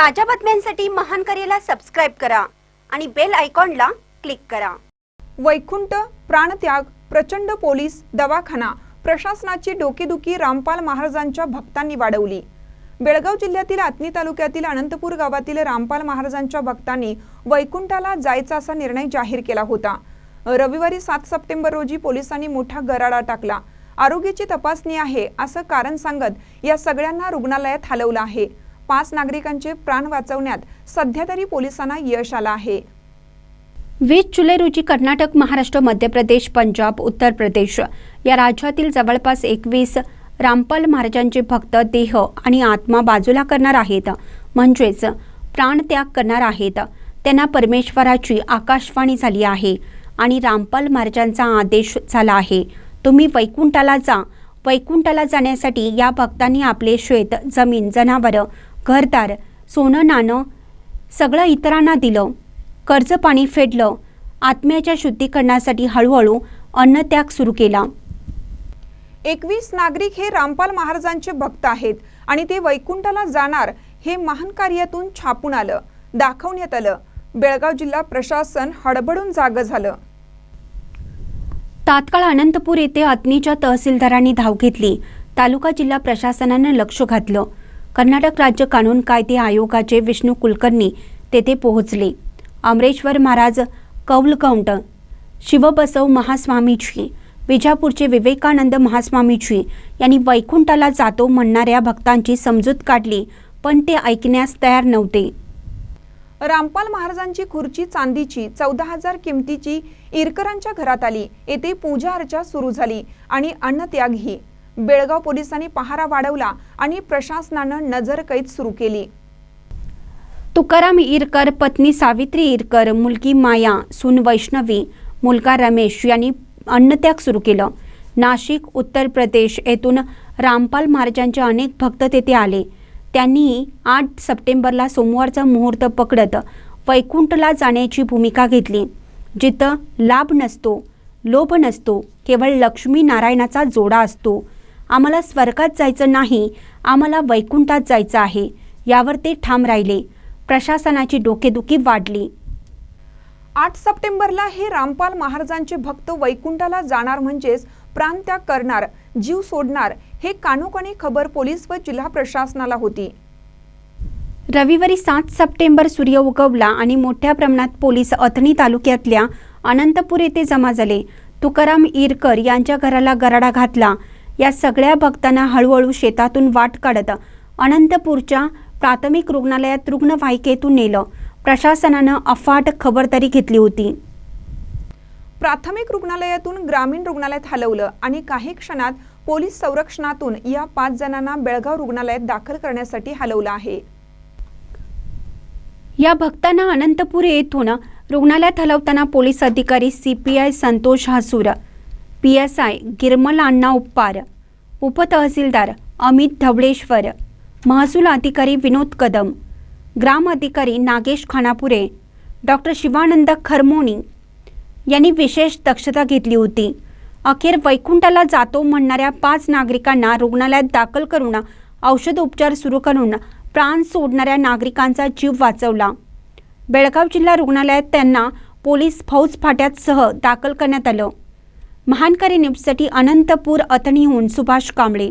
ताज्या बातम्यांसाठी महान करेला सबस्क्राईब करा आणि बेल आयकॉनला क्लिक करा. वैकुंठ प्राणत्याग प्रचंड पोलीस दवाखाना प्रशासनाची डोकेदुखी रामपाल महाराजांच्या भक्तांनी वाढवली. बेळगाव जिल्ह्यातील आतनी तालुक्यातील अनंतपूर गावातील रामपाल महाराजांच्या भक्तांनी वैकुंठाला जायचा असा निर्णय जाहीर केला होता. रविवारी सात सप्टेंबर रोजी पोलिसांनी मोठा गराडा टाकला. आरोग्याची तपासणी आहे असं कारण सांगत या सगळ्यांना रुग्णालयात हलवलं आहे. पाच नागरिकांचे प्राण वाचवण्यात सध्या तरी पोलिसांना यश आलं आहे. वीस जुलै रोजी कर्नाटक महाराष्ट्र मध्य प्रदेश पंजाब उत्तर प्रदेश या राज्यातील जवळपास एकवीस रामपाल महाराजांचे भक्त देह आणि आत्मा बाजूला करणार आहेत. म्हणजेच प्राणत्याग करणार आहेत. त्यांना परमेश्वराची आकाशवाणी झाली आहे आणि रामपाल महाराजांचा आदेश झाला आहे. तुम्ही वैकुंठाला जा. वैकुंठाला जाण्यासाठी या भक्तांनी आपले शेत जमीन जनावरं घरदार सोनं नाणं सगळं इतरांना दिलं. कर्ज पाणी फेडलं. आत्म्याच्या शुद्धीकरणासाठी हळूहळू अन्नत्याग सुरू केला. एकवीस नागरिक हे रामपाल महाराजांचे भक्त आहेत आणि ते वैकुंठाला जाणार हे महान कार्यातून छापून आलं दाखवण्यात आलं. बेळगाव जिल्हा प्रशासन हडबडून जागं झालं. तात्काळ अनंतपूर येथे अतनीच्या तहसीलदारांनी धाव घेतली. तालुका जिल्हा प्रशासनानं लक्ष घातलं. कर्नाटक राज्य कानून कायदे आयोगाचे विष्णू कुलकर्णी तेथे पोहोचले. अमरेश्वर महाराज कौलकौंट शिवबसव महास्वामीजी विजापूरचे विवेकानंद महास्वामीजी यांनी वैकुंठाला जातो म्हणणाऱ्या भक्तांची समजूत काढली पण ते ऐकण्यास तयार नव्हते. रामपाल महाराजांची खुर्ची चांदीची चौदा हजार किमतीची इरकरांच्या घरात आली. येथे पूजा अर्चा सुरू झाली आणि अन्नत्यागही बेळगाव पोलिसांनी पहारा वाढवला आणि प्रशासनानं नजरकैद सुरू केली. तुकाराम इरकर पत्नी सावित्री इरकर मुलगी माया सुन वैष्णवी मुलगा रमेश यांनी अन्नत्याग सुरू केलं. नाशिक उत्तर प्रदेश येथून रामपाल महाराजांचे अनेक भक्त तेथे आले. त्यांनी आठ सप्टेंबरला सोमवारचा मुहूर्त पकडत वैकुंठला जाण्याची भूमिका घेतली. जिथं लाभ नसतो लोभ नसतो केवळ लक्ष्मी नारायणाचा जोडा असतो. आम्हाला स्वर्गात जायचं नाही आम्हाला वैकुंठात जायचं आहे. यावर ते ठाम राहिले. प्रशासनाची डोकेदुखी वाढली. आठ सप्टेंबरला हे रामपाल महाराजांचे भक्त वैकुंठाला जाणार म्हणजेच प्राणत्याग करणार जीव सोडणार हे कानोकानी खबर पोलीस व जिल्हा प्रशासनाला होती. रविवारी सात सप्टेंबर सूर्य उगवला आणि मोठ्या प्रमाणात पोलीस अथणी तालुक्यातल्या अनंतपूर येथे जमा झाले. तुकाराम इरकर यांच्या घराला गराडा घातला. या सगळ्या भक्तांना हळूहळू शेतातून वाट काढत अनंतपूरच्या प्राथमिक रुग्णालयात रुग्णवाहिकेतून नेलं. प्रशासनानं अफाट खबरदारी घेतली होती. प्राथमिक रुग्णालयातून ग्रामीण रुग्णालयात हलवलं आणि काही क्षणात पोलीस संरक्षणातून या पाच जणांना बेळगाव रुग्णालयात दाखल करण्यासाठी हलवलं आहे. या भक्तांना अनंतपूर येथून रुग्णालयात हलवताना पोलीस अधिकारी C P I Santosh Hasur P S I Girmal Anna Uppar उपतहसीलदार Amit Dhavaleshwar महसूल अधिकारी विनोद कदम ग्राम अधिकारी नागेश खानापुरे डॉक्टर शिवानंद खरमोणी यांनी विशेष दक्षता घेतली होती. अखेर वैकुंठाला जातो म्हणणाऱ्या पाच नागरिकांना रुग्णालयात दाखल करून औषधोपचार सुरू करून प्राण सोडणाऱ्या नागरिकांचा जीव वाचवला. बेळगाव जिल्हा रुग्णालयात त्यांना पोलीस फौज फाट्यात सह दाखल करण्यात आलं. महानकारी न्यूजसाठी अनंतपूर अतणीहून सुभाष कांबळे